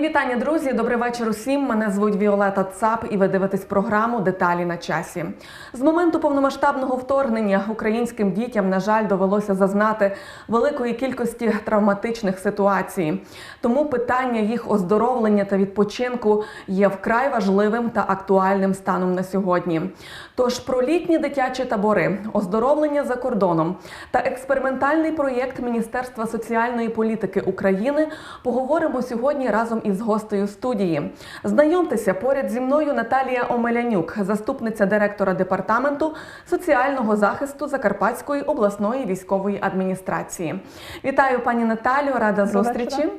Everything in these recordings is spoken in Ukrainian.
Вітання, друзі. Добрий вечір усім. Мене звуть Віолета Цап, і ви дивитесь програму Деталі на часі. З моменту повномасштабного вторгнення українським дітям, на жаль, довелося зазнати великої кількості травматичних ситуацій. Тому питання їх оздоровлення та відпочинку є вкрай важливим та актуальним станом на сьогодні. Тож про літні дитячі табори, оздоровлення за кордоном та експериментальний проєкт Міністерства соціальної політики України поговоримо сьогодні разом із гостею студії. Знайомтеся поряд зі мною Наталія Омелянюк, заступниця директора департаменту соціального захисту Закарпатської обласної військової адміністрації. Вітаю, пані Наталію, рада зустрічі. вечора.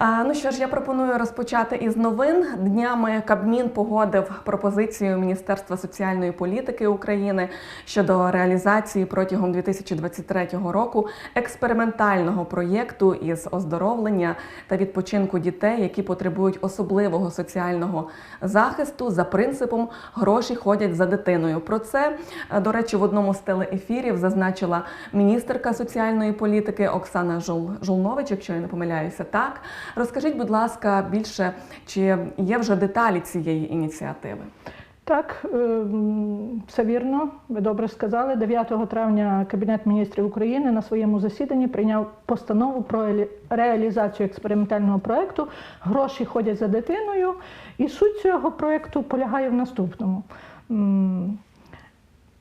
Ну що ж, я пропоную розпочати із новин. Днями Кабмін погодив пропозицію Міністерства соціальної політики України щодо реалізації протягом 2023 року експериментального проєкту із оздоровлення та відпочинку дітей, які потребують особливого соціального захисту за принципом гроші ходять за дитиною. Про це, е, до речі, в одному з телеефірів зазначила міністерка соціальної політики Оксана Жул- Жулнович, якщо я не помиляюся, так. Розкажіть, будь ласка, більше, чи є вже деталі цієї ініціативи? Так, е, все вірно. Ви добре сказали. 9 травня Кабінет міністрів України на своєму засіданні прийняв постанову про реалізацію експериментального проекту Гроші ходять за дитиною. І суть цього проекту полягає в наступному.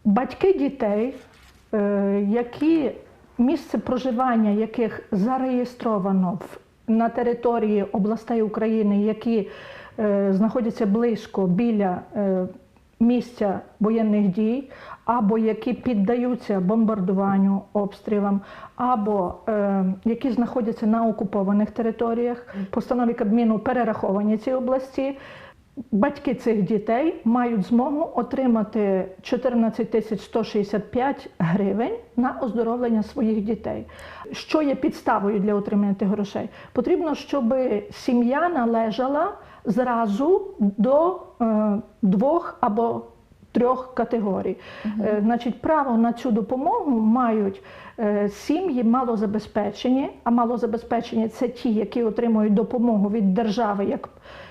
Батьки дітей, е, які місце проживання яких зареєстровано на території областей України, які знаходяться близько біля е, місця воєнних дій, або які піддаються бомбардуванню, обстрілам, або е, які знаходяться на окупованих територіях. Постанові Кабміну перераховані ці області. Батьки цих дітей мають змогу отримати 14 тисяч 165 гривень на оздоровлення своїх дітей. Що є підставою для отримання тих грошей? Потрібно, щоб сім'я належала зразу до е, двох або трьох категорій. Е, Значить, право на цю допомогу мають е, сім'ї малозабезпечені, а малозабезпечені це ті, які отримують допомогу від держави як,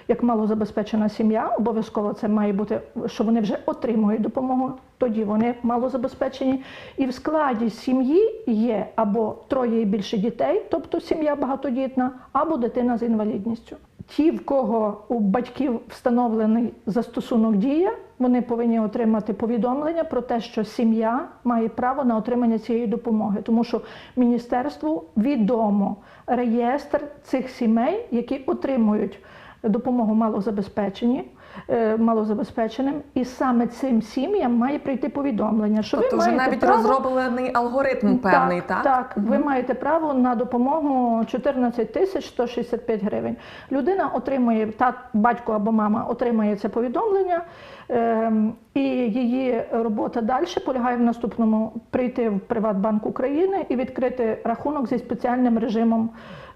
як малозабезпечена сім'я. Обов'язково це має бути, що вони вже отримують допомогу, тоді вони малозабезпечені. І в складі сім'ї є або троє і більше дітей, тобто сім'я багатодітна, або дитина з інвалідністю. Ті, в кого у батьків встановлений застосунок дія, вони повинні отримати повідомлення про те, що сім'я має право на отримання цієї допомоги, тому що міністерству відомо реєстр цих сімей, які отримують допомогу малозабезпечені. Е, Малозабезпеченим, і саме цим сім'ям має прийти повідомлення, що Тобто ви вже навіть право... розроблений алгоритм певний, так? Так, ви маєте право на допомогу 14 тисяч 165 гривень. Людина отримує, та батько або мама отримує це повідомлення, ем, і її робота далі полягає в наступному: прийти в Приватбанк України і відкрити рахунок зі спеціальним режимом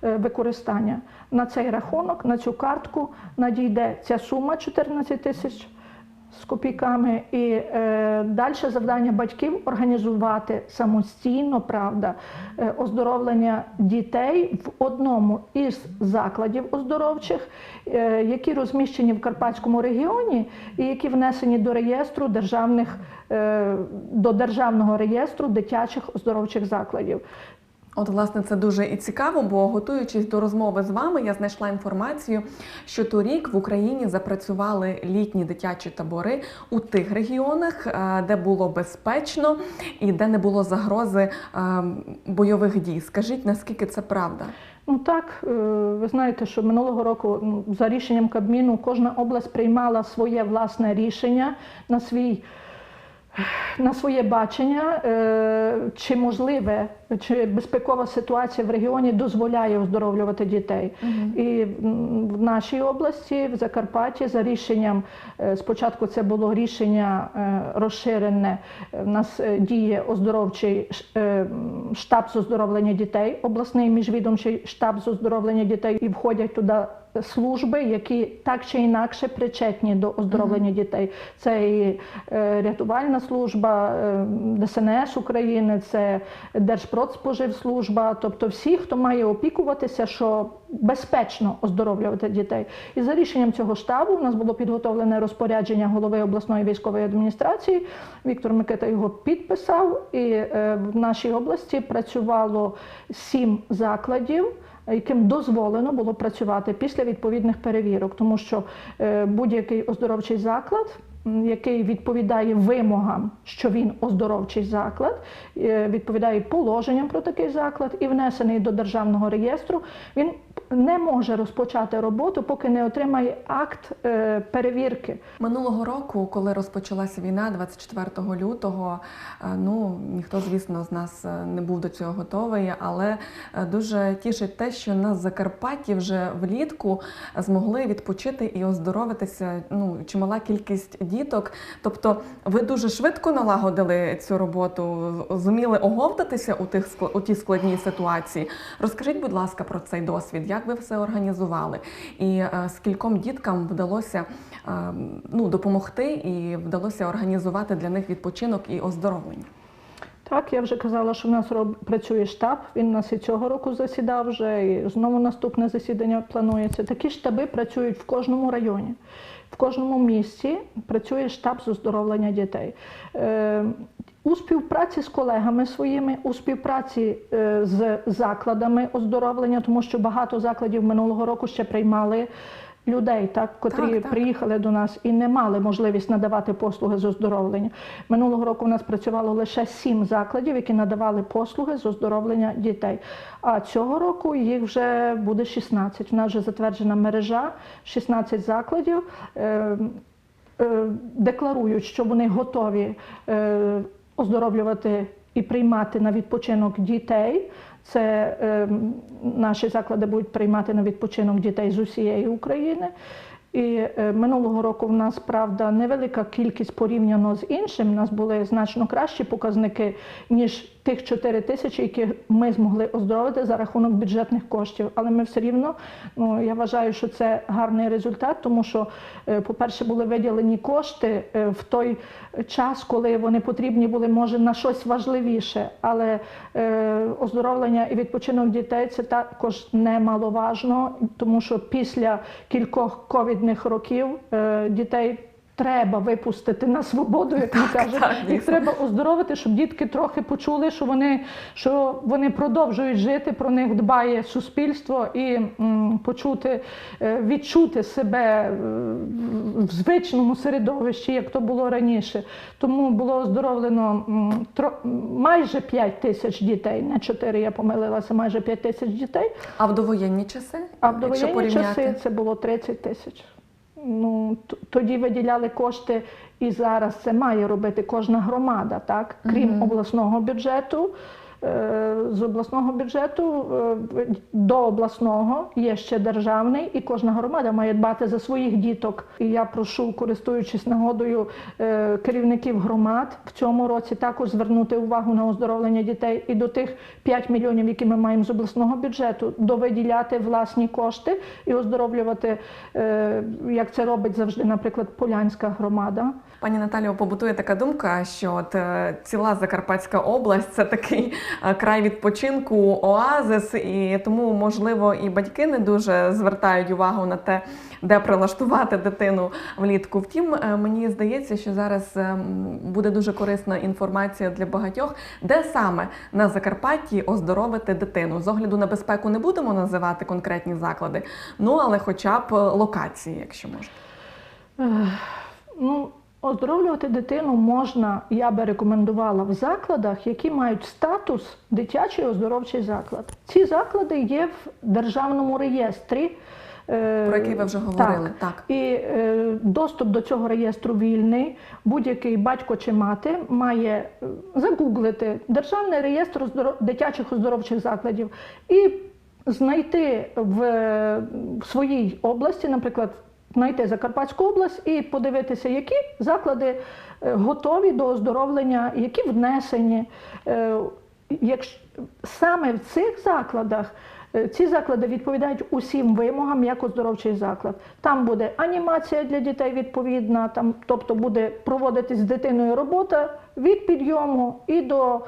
е, використання. На цей рахунок, на цю картку надійде ця сума 14 тисяч з копійками. І е, далі завдання батьків організувати самостійно, правда, е, оздоровлення дітей в одному із закладів оздоровчих, е, які розміщені в Карпатському регіоні і які внесені до реєстру державних е, до державного реєстру дитячих оздоровчих закладів. От, власне, це дуже і цікаво, бо готуючись до розмови з вами, я знайшла інформацію, що торік в Україні запрацювали літні дитячі табори у тих регіонах, е, де було безпечно і де не було загрози е, бойових дій. Скажіть, наскільки це правда? Ну так, е, ви знаєте, що минулого року ну, за рішенням Кабміну кожна область приймала своє власне рішення на свій. На своє бачення, е, чи можливе, чи безпекова ситуація в регіоні дозволяє оздоровлювати дітей. І в нашій області, в Закарпатті, за рішенням, е, спочатку це було рішення е, розширене. У нас діє оздоровчий штаб з оздоровлення дітей, обласний міжвідомчий штаб з оздоровлення дітей, і входять туди служби, які так чи інакше причетні до оздоровлення дітей. Це і е, рятувальна служба, е, ДСНС України, це Держпродспоживслужба, тобто всі, хто має опікуватися, що безпечно оздоровлювати дітей. І за рішенням цього штабу у нас було підготовлене розпорядження голови обласної військової адміністрації. Віктор Микита його підписав, і е, в нашій області працювало сім закладів. Яким дозволено було працювати після відповідних перевірок, тому що е, будь-який оздоровчий заклад, який відповідає вимогам, що він оздоровчий заклад, е, відповідає положенням про такий заклад і внесений до державного реєстру, він не може розпочати роботу, поки не отримає акт е, перевірки. Минулого року, коли розпочалася війна, 24 лютого, е, ну ніхто, звісно, з нас е, не був до цього готовий, але дуже тішить те, що на Закарпатті вже влітку змогли відпочити і оздоровитися. Ну чимала кількість діток. Тобто, ви дуже швидко налагодили цю роботу, зуміли оговтатися у тих у тій складній ситуації. Розкажіть, будь ласка, про цей досвід, як ви все організували, і е, скільком діткам вдалося е, ну, допомогти і вдалося організувати для них відпочинок і оздоровлення. Так, я вже казала, що в нас роб... працює штаб. Він у нас і цього року засідав вже, і знову наступне засідання планується. Такі штаби працюють в кожному районі, в кожному місті працює штаб з оздоровлення дітей. Е, у співпраці з колегами своїми, у співпраці е, з закладами оздоровлення, тому що багато закладів минулого року ще приймали людей, так, котрі Так, так. приїхали до нас і не мали можливість надавати послуги з оздоровлення. Минулого року у нас працювало лише сім закладів, які надавали послуги з оздоровлення дітей. А цього року їх вже буде 16. У нас вже затверджена мережа, 16 закладів. Е, е, декларують, що вони готові е, оздоровлювати і приймати на відпочинок дітей. Це е, наші заклади будуть приймати на відпочинок дітей з усієї України. І е, минулого року в нас правда невелика кількість порівняно з іншим. У нас були значно кращі показники ніж тих 4 тисячі, які ми змогли оздоровити за рахунок бюджетних коштів. Але ми все рівно ну я вважаю, що це гарний результат, тому що, е, по-перше, були виділені кошти е, в той час, коли вони потрібні були, може, на щось важливіше. Але е, оздоровлення і відпочинок дітей це також немаловажно, тому що після кількох ковідних років дітей. Треба випустити на свободу, як ми кажемо. так, Їх треба оздоровити, щоб дітки трохи почули, що вони, що вони продовжують жити, про них дбає суспільство і м, почути, е, відчути себе е, в звичному середовищі, як то було раніше. Тому було оздоровлено м, тро- майже 5 тисяч дітей, не 4, я помилилася, майже 5 тисяч дітей. А в довоєнні часи? А в довоєнні часи це було 30 тисяч. Ну, тоді виділяли кошти, і зараз це має робити кожна громада, так? Крім Мгм. обласного бюджету. Е, З обласного бюджету е, до обласного є ще державний, і кожна громада має дбати за своїх діток. І я прошу, користуючись нагодою е, керівників громад, в цьому році також звернути увагу на оздоровлення дітей і до тих 5 мільйонів, які ми маємо з обласного бюджету, довиділяти власні кошти і оздоровлювати, як це робить завжди, наприклад, Полянська громада. Пані Наталіо, побутує така думка, що от е, ціла Закарпатська область це такий е, край відпочинку, оазис, і тому, можливо, і батьки не дуже звертають увагу на те, де прилаштувати дитину влітку. Втім, е, мені здається, що зараз е, буде дуже корисна інформація для багатьох, де саме на Закарпатті оздоровити дитину. З огляду на безпеку не будемо називати конкретні заклади, ну але хоча б локації, якщо можна. Ну, оздоровлювати дитину можна, я би рекомендувала в закладах, які мають статус дитячий оздоровчий заклад. Ці заклади є в державному реєстрі. е, Про який ви вже говорили, так. І е, доступ до цього реєстру вільний. Будь-який батько чи мати має е, загуглити Державний реєстр дитячих оздоровчих закладів і знайти в, в своїй області, наприклад, знайти Закарпатську область і подивитися, які заклади е, готові до оздоровлення, які внесені. Е, Якщо саме в цих закладах Е, Ці заклади відповідають усім вимогам як оздоровчий заклад. Там буде анімація для дітей відповідна, там, тобто буде проводитись з дитиною робота від підйому і до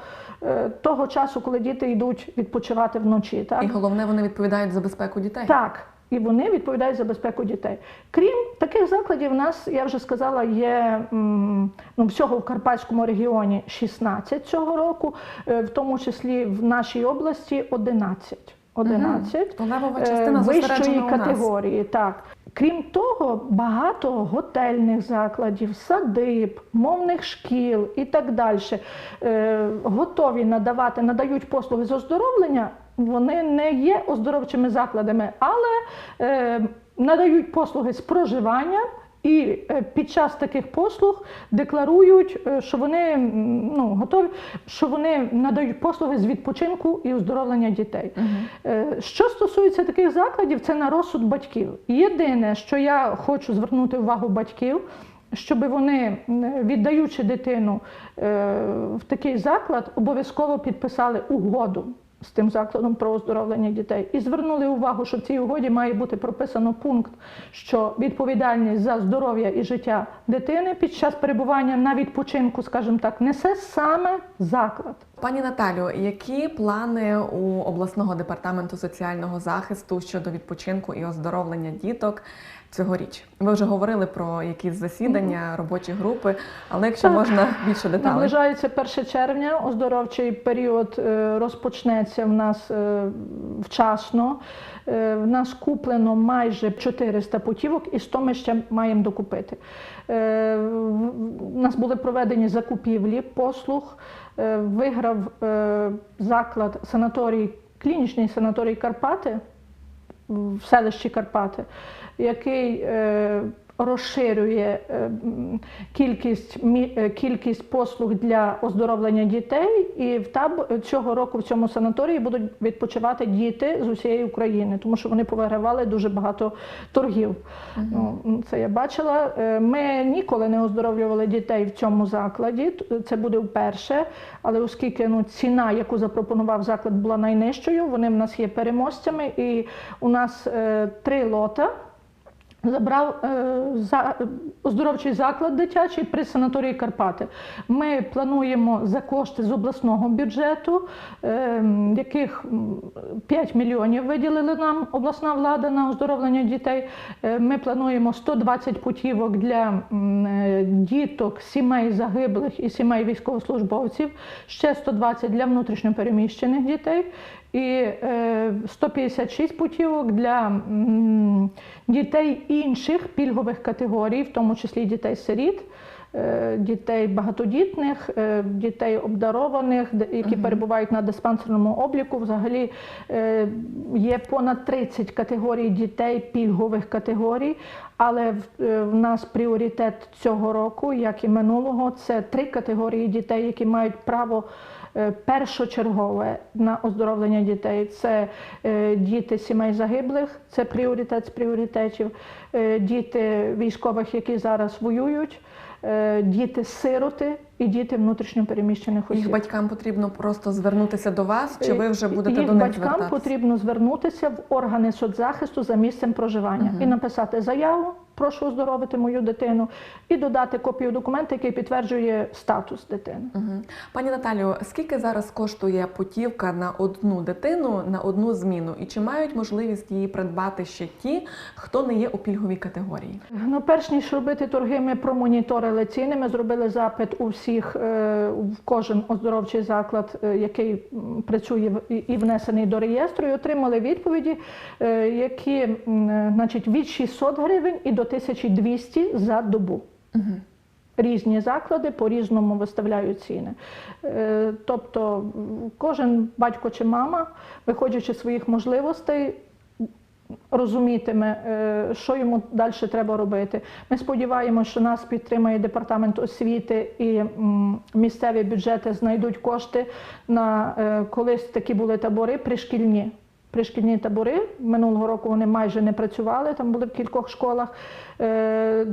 е, того часу, коли діти йдуть відпочивати вночі. Так? І головне, вони відповідають за безпеку дітей. Так, і вони відповідають за безпеку дітей. Крім таких закладів, у нас, я вже сказала, є ну, всього в Карпатському регіоні 16 цього року, е, в тому числі в нашій області 11. 11 То е, частина вищої категорії. Так. Крім того, багато готельних закладів, садиб, мовних шкіл і так далі е, готові надавати, надають послуги з оздоровлення. Вони не є оздоровчими закладами, але е, надають послуги з проживання. І е, під час таких послуг декларують, е, що вони ну, готові, що вони надають послуги з відпочинку і оздоровлення дітей. Е, Що стосується таких закладів, це на розсуд батьків. Єдине, що я хочу звернути увагу батьків, щоб вони, віддаючи дитину в такий заклад, обов'язково підписали угоду. З тим закладом про оздоровлення дітей і звернули увагу, що в цій угоді має бути прописано пункт, що відповідальність за здоров'я і життя дитини під час перебування на відпочинку, скажімо так, несе саме заклад. Пані Наталю, які плани у обласного департаменту соціального захисту щодо відпочинку і оздоровлення діток цьогоріч? Ви вже говорили про якісь засідання, робочі групи, але якщо Так. можна більше деталей. Наближається 1 червня, оздоровчий період е, розпочнеться в нас е, вчасно. Е, В нас куплено майже 400 путівок і 100 ми ще маємо докупити. У нас були проведені закупівлі послуг. Е, Виграв е, заклад санаторій, клінічний санаторій Карпати в селищі Карпати, який е, розширює е, кількість, е, кількість послуг для оздоровлення дітей. І в таб цього року в цьому санаторії будуть відпочивати діти з усієї України, тому що вони повигравали дуже багато торгів. Ну, це я бачила. Е, Ми ніколи не оздоровлювали дітей в цьому закладі. Це буде вперше. Але оскільки ну, ціна, яку запропонував заклад, була найнижчою, вони в нас є переможцями, і у нас три лота. Забрав е, за, оздоровчий заклад дитячий при санаторії Карпати. Ми плануємо за кошти з обласного бюджету, е, яких 5 мільйонів виділили нам обласна влада на оздоровлення дітей. Е, ми плануємо 120 путівок для е, діток, сімей загиблих і сімей військовослужбовців, ще 120 для внутрішньопереміщених дітей і е, 156 путівок для дітей інших пільгових категорій, в тому числі дітей-сиріт, е, дітей багатодітних, е, дітей обдарованих, які перебувають на диспансерному обліку. Взагалі е, є понад 30 категорій дітей пільгових категорій. Але в, е, нас пріоритет цього року, як і минулого, це три категорії дітей, які мають право е, першочергове на оздоровлення дітей. Це е, діти сімей загиблих, це пріоритет з пріоритетів, е, діти військових, які зараз воюють, е, діти-сироти і діти внутрішньопереміщених осіб. Їх батькам потрібно просто звернутися до вас, чи ви вже будете Їх до них батькам звертатися? потрібно звернутися в органи соцзахисту за місцем проживання і написати заяву. Прошу оздоровити мою дитину і додати копію документа, який підтверджує статус дитини. Пані Наталю, скільки зараз коштує путівка на одну дитину на одну зміну? І чи мають можливість її придбати ще ті, хто не є у пільговій категорії? Ну, перш ніж робити торги, ми промоніторили ціни. Ми зробили запит у всіх е, в кожен оздоровчий заклад, е, який працює і- внесений до реєстру, і отримали відповіді, е, які значить від 600 гривень і до 1200 за добу. Різні заклади по-різному виставляють ціни. Е, Тобто кожен батько чи мама, виходячи з своїх можливостей, розумітиме, е, що йому далі треба робити. Ми сподіваємося, що нас підтримає департамент освіти і місцеві бюджети знайдуть кошти на е, колись такі були табори пришкільні. Пришкільні табори. Минулого року вони майже не працювали, там були в кількох школах. Е,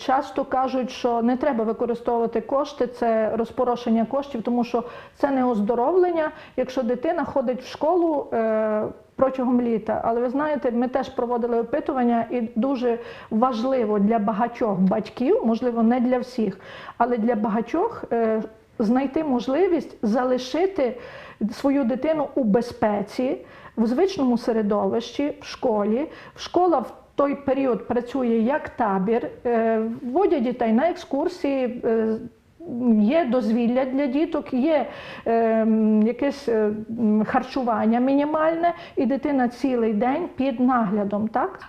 Часто кажуть, що не треба використовувати кошти, це розпорошення коштів, тому що це не оздоровлення, якщо дитина ходить в школу. е, Протягом літа, але ви знаєте, ми теж проводили опитування, і дуже важливо для багатьох батьків, можливо, не для всіх, але для багатьох е, знайти можливість залишити свою дитину у безпеці, в звичному середовищі, в школі. Школа в той період працює як табір, вводять дітей на екскурсії. Е, Є дозвілля для діток, є е, якесь е, харчування мінімальне, і дитина цілий день під наглядом. Так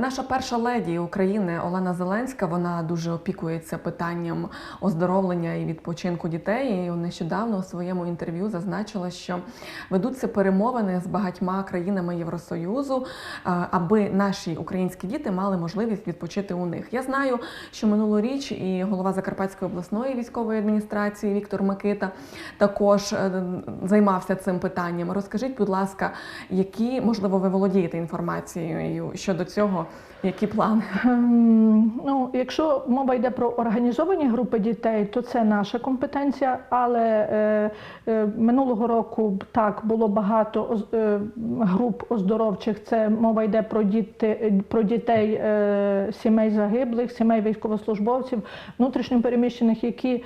Наша перша леді України Олена Зеленська вона дуже опікується питанням оздоровлення і відпочинку дітей. І нещодавно у своєму інтерв'ю зазначила, що ведуться перемовини з багатьма країнами Євросоюзу, а, аби наші українські діти мали можливість відпочити у них. Я знаю, що минулоріч і голова Закарпатської обласної військової адміністрації Віктор Микита також е, займався цим питанням. Розкажіть, будь ласка, які можливо ви володієте інформацією щодо цього, які плани? Ем, Ну, якщо мова йде про організовані групи дітей, то це наша компетенція. Але е, е, минулого року так було багато е, груп оздоровчих. Це мова йде про діти, про дітей е, сімей загиблих, сімей військовослужбовців, внутрішньопереміщених, які е,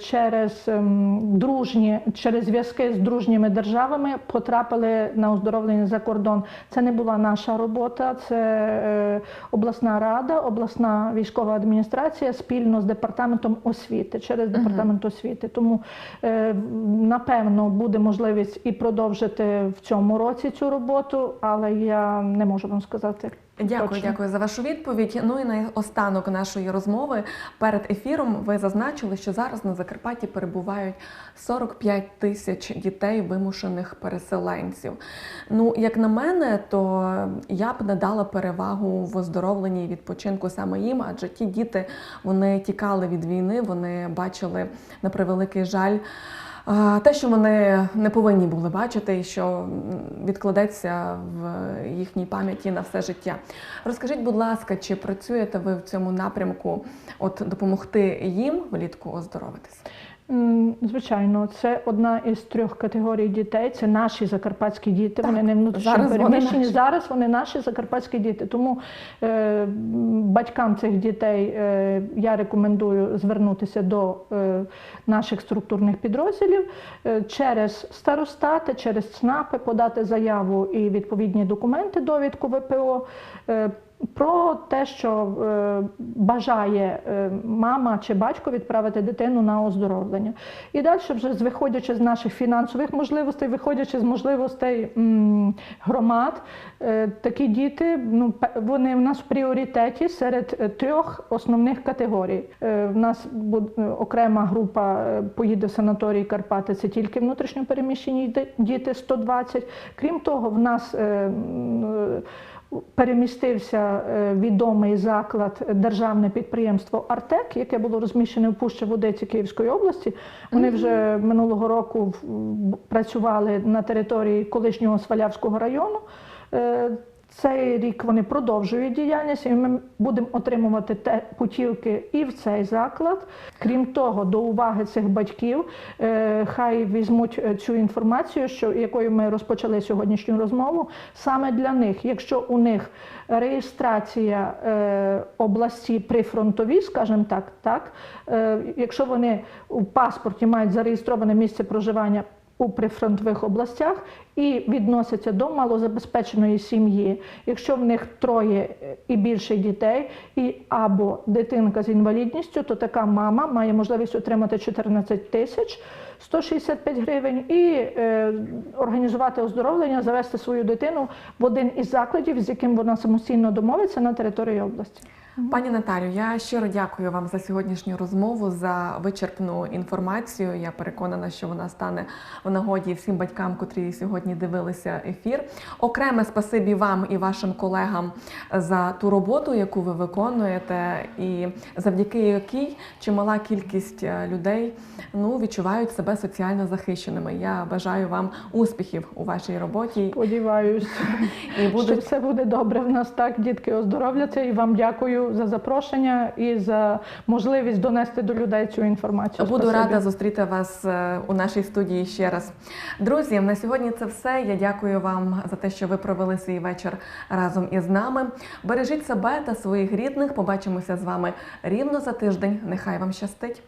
через ем, дружні, через зв'язки з дружніми державами потрапили на оздоровлення за кордон. Це не була наша робота, це е, обласна рада, обласна військова адміністрація спільно з департаментом освіти через департамент освіти. Тому е, напевно буде можливість і продовжити в цьому році цю роботу, але я не можу вам сказати. Дякую, Точно. дякую за вашу відповідь. Ну і на останок нашої розмови перед ефіром ви зазначили, що зараз на Закарпатті перебувають 45 тисяч дітей вимушених переселенців. Ну, як на мене, то я б надала перевагу в оздоровленні і відпочинку саме їм, адже ті діти вони тікали від війни, вони бачили на превеликий жаль. Те, що вони не повинні були бачити, і що відкладеться в їхній пам'яті на все життя. Розкажіть, будь ласка, чи працюєте ви в цьому напрямку, от допомогти їм влітку оздоровитися? Звичайно, це одна із трьох категорій дітей. Це наші закарпатські діти. Так, вони не внутрішньо переміщені. Зараз вони наші закарпатські діти. Тому е, батькам цих дітей е, я рекомендую звернутися до е, наших структурних підрозділів е, через старостати, через ЦНАПи, подати заяву і відповідні документи, довідку ВПО. е, про те, що е, бажає е, мама чи батько відправити дитину на оздоровлення. І далі, вже виходячи з наших фінансових можливостей, виходячи з можливостей громад, е, такі діти ну, вони в нас в пріоритеті серед трьох основних категорій. В нас окрема група поїде в санаторій Карпати, це тільки внутрішньопереміщені ді- діти 120. Крім того, в нас перемістився е, відомий заклад е, державне підприємство Артек, яке було розміщене в Пущі Водиці Київської області. Вони вже минулого року працювали на території колишнього Свалявського району. Цей рік вони продовжують діяльність, і ми будемо отримувати те путівки і в цей заклад. Крім того, до уваги цих батьків е, хай візьмуть е, цю інформацію, що якою ми розпочали сьогоднішню розмову. Саме для них, якщо у них реєстрація е, області прифронтові, скажімо так, так якщо вони у паспорті мають зареєстроване місце проживання у прифронтових областях і відносяться до малозабезпеченої сім'ї. Якщо в них троє і більше дітей, і або дитинка з інвалідністю, то така мама має можливість отримати 14 тисяч 165 гривень і е, організувати оздоровлення, завести свою дитину в один із закладів, з яким вона самостійно домовиться на території області. Пані Наталю, я щиро дякую вам за сьогоднішню розмову, за вичерпну інформацію. Я переконана, що вона стане в нагоді всім батькам, котрі сьогодні дивилися ефір. Окреме спасибі вам і вашим колегам за ту роботу, яку ви виконуєте, і завдяки якій чимала кількість е, людей ну відчувають себе соціально захищеними. Я бажаю вам успіхів у вашій роботі Сподіваюсь, і що все буде добре в нас так. Дітки оздоровляться. І вам дякую за запрошення і за можливість донести до людей цю інформацію. Буду Спасибі. рада зустріти вас е, у нашій студії ще раз. Друзі, на сьогодні це все. Я дякую вам за те, що ви провели свій вечір разом із нами. Бережіть себе та своїх рідних. Побачимося з вами рівно за тиждень. Нехай вам щастить.